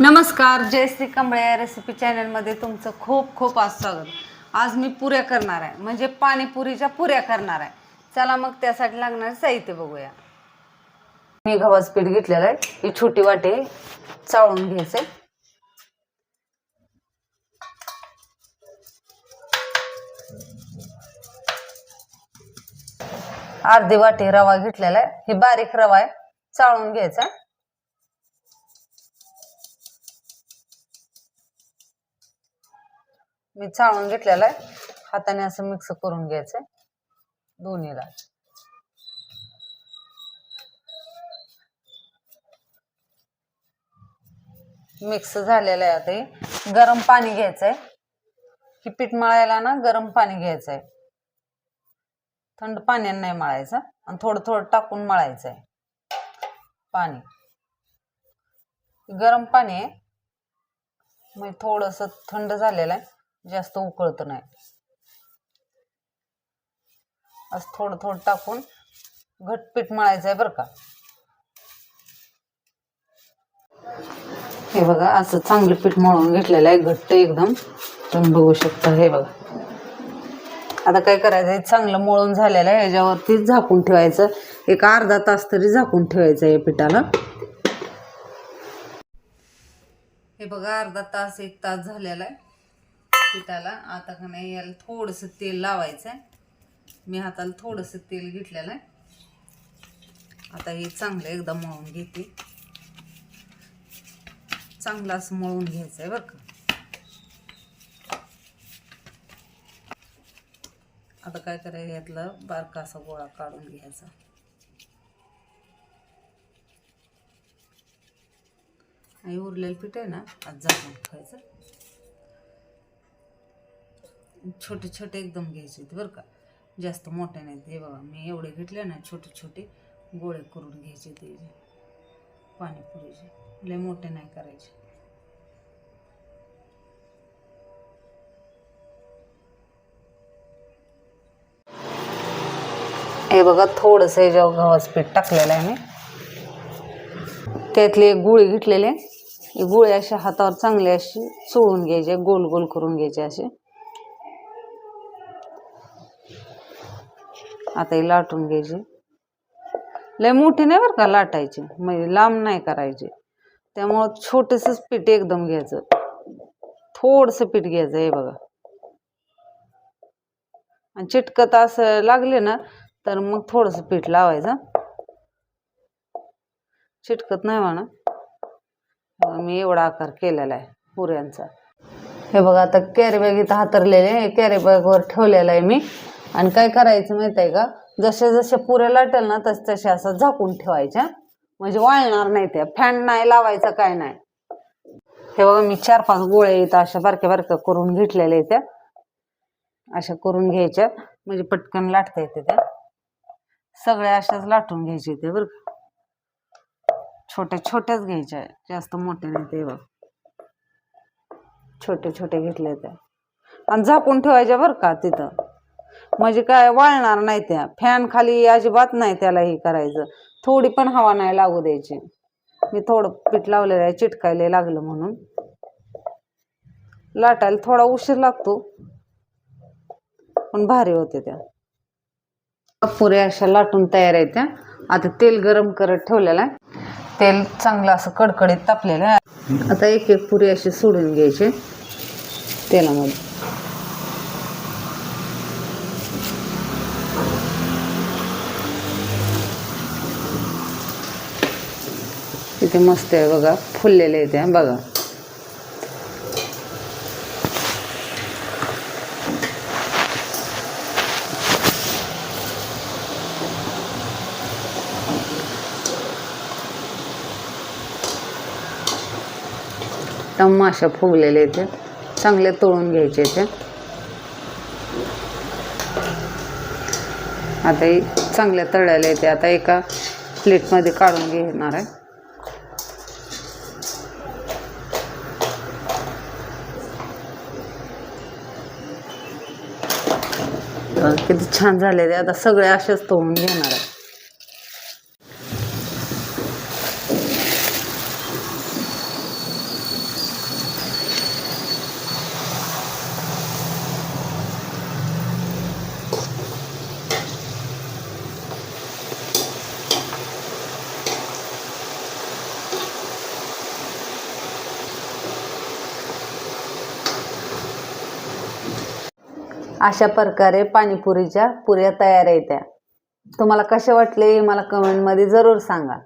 नमस्कार जयश्री कांबळे या रेसिपी चॅनलमध्ये तुमचं खूप खूप आज स्वागत. आज मी पुऱ्या करणार आहे. म्हणजे पाणीपुरीच्या पुऱ्या करणार आहे. चला मग त्यासाठी लागणार साहित्य बघूया. मी गव्हाचं पीठ घेतलेलं आहे. ही छोटी वाटी चाळून घ्यायचे. अर्धी वाटी रवा घेतलेला आहे. ही बारीक रवा आहे. चाळून घ्यायचा. मी चाळून घेतलेला आहे. हाताने असं मिक्स करून घ्यायचंय. दोन्हीला. मिक्स झालेलं आहे आता गरम पाणी घ्यायचंय. ही पीठ मळायला ना गरम पाणी घ्यायचंय. थंड पाण्याने नाही मळायचं. आणि थोडं थोडं टाकून मळायचंय. पाणी. गरम पाणी आहे. म्हणजे मग थोडस थंड झालेलं आहे. जास्त उकळत नाही. असं थोडं थोडं टाकून घटपीठ मळायचं आहे बरं का. हे बघा असं चांगलं पीठ मळून घेतलेलं आहे घट्ट एकदम. तुम्ही बघू शकता हे बघा. आता काय करायचं आहे चांगलं मळून झालेलं आहे याच्यावरती झाकून ठेवायचं. एक अर्धा तास तरी झाकून ठेवायचं या पिठाला. हे बघा अर्धा तास एक तास झालेला आहे. पिठाला आता का नाही याला थोडंसं तेल लावायचं आहे मी हाताला थोडंसं तेल घेतलेलं आहे. आता हे चांगलं एकदा मळून घेते. चांगलं असं मळून घ्यायचं आहे बरं का. आता काय करायचं यातला बारका असा गोळा काढून घ्यायचा. आणि उरलेलं पीठ आहे ना आज जाऊन ठेवायचं. छोटे छोटे एकदम घ्यायचे आहेत बरं का. जास्त मोठे नाहीत. हे बघा मी एवढे घेतले ना छोटे छोटे गोळे करून घ्यायचे ते पाणीपुरीचे. लय मोठे नाही करायचे. हे बघा थोडंसं ह्याच्यावर गव्हाचं पीठ टाकलेलं आहे मी त्यातले एक घेतलेले. घेतलेली आहे ही हातावर चांगली अशी चोळून घ्यायचे गोल गोल करून घ्यायचे असे. आता ही लाटून घ्यायची. लय मोठी नाही बरं का लाटायची म्हणजे लांब नाही करायची. त्यामुळं छोटंसंच पीठ एकदम घ्यायचं. थोडंसं पीठ घ्यायचं हे बघा. आणि चिटकत असं लागले ना तर मग थोडंसं पीठ लावायचं. चिटकत नाही म्हणा. मी एवढा आकार केलेला आहे पुऱ्यांचा. हे बघा आता कॅरीबॅग इथं हातरलेले आहे. कॅरी ठेवलेला आहे मी. आणि काय करायचं माहीत आहे का? जसे जसे पुऱ्या लाटेल ना तसे तसे असं झाकून ठेवायच्या म्हणजे वाळणार नाही त्या फॅन नाही लावायचा काय नाही. हे बघा मी चार पाच गोळे इथं अशा बारक्या बारक्या करून घेतलेल्या आहेत त्या अशा करून घ्यायच्या म्हणजे पटकन लाटता येते त्या सगळ्या अशाच लाटून घ्यायचे ते बरं का. छोट्या छोट्याच घ्यायच्या जास्त मोठ्या नाही ते बघ. छोटे छोटे घेतले त्या आणि झाकून ठेवायच्या बरं का तिथं. म्हणजे काय वाळणार नाही त्या. फॅन खाली अजिबात नाही त्याला हे करायचं. थोडी पण हवा नाही लागू द्यायची. मी थोडं पीठ लावलेलं आहे चिटकायला लागलं म्हणून. लाटायला थोडा उशीर लागतो. पण भारी होते त्या. पुऱ्या अशा लाटून तयार आहेत त्या. आता तेल गरम करत ठेवलेलं आहे. तेल चांगलं असं कडकडीत तापलेलं आहे. आता एक एक पुरी अशी सोडून घ्यायची. तेलामध्ये. किती मस्त आहे बघा. फुललेले आहे त्या बघा. टम्म अशा फुगलेले ते चांगले तळून घ्यायचे ते आता चांगल्या तळलेले ते आता एका प्लेटमध्ये काढून घेणार आहे. किती छान झालेले आता सगळे असेच तोंड घेणार आहे अशा प्रकारे पाणीपुरीच्या पुऱ्या तयार आहेत त्या. तुम्हाला कशा वाटले मला कमेंटमध्ये जरूर सांगा.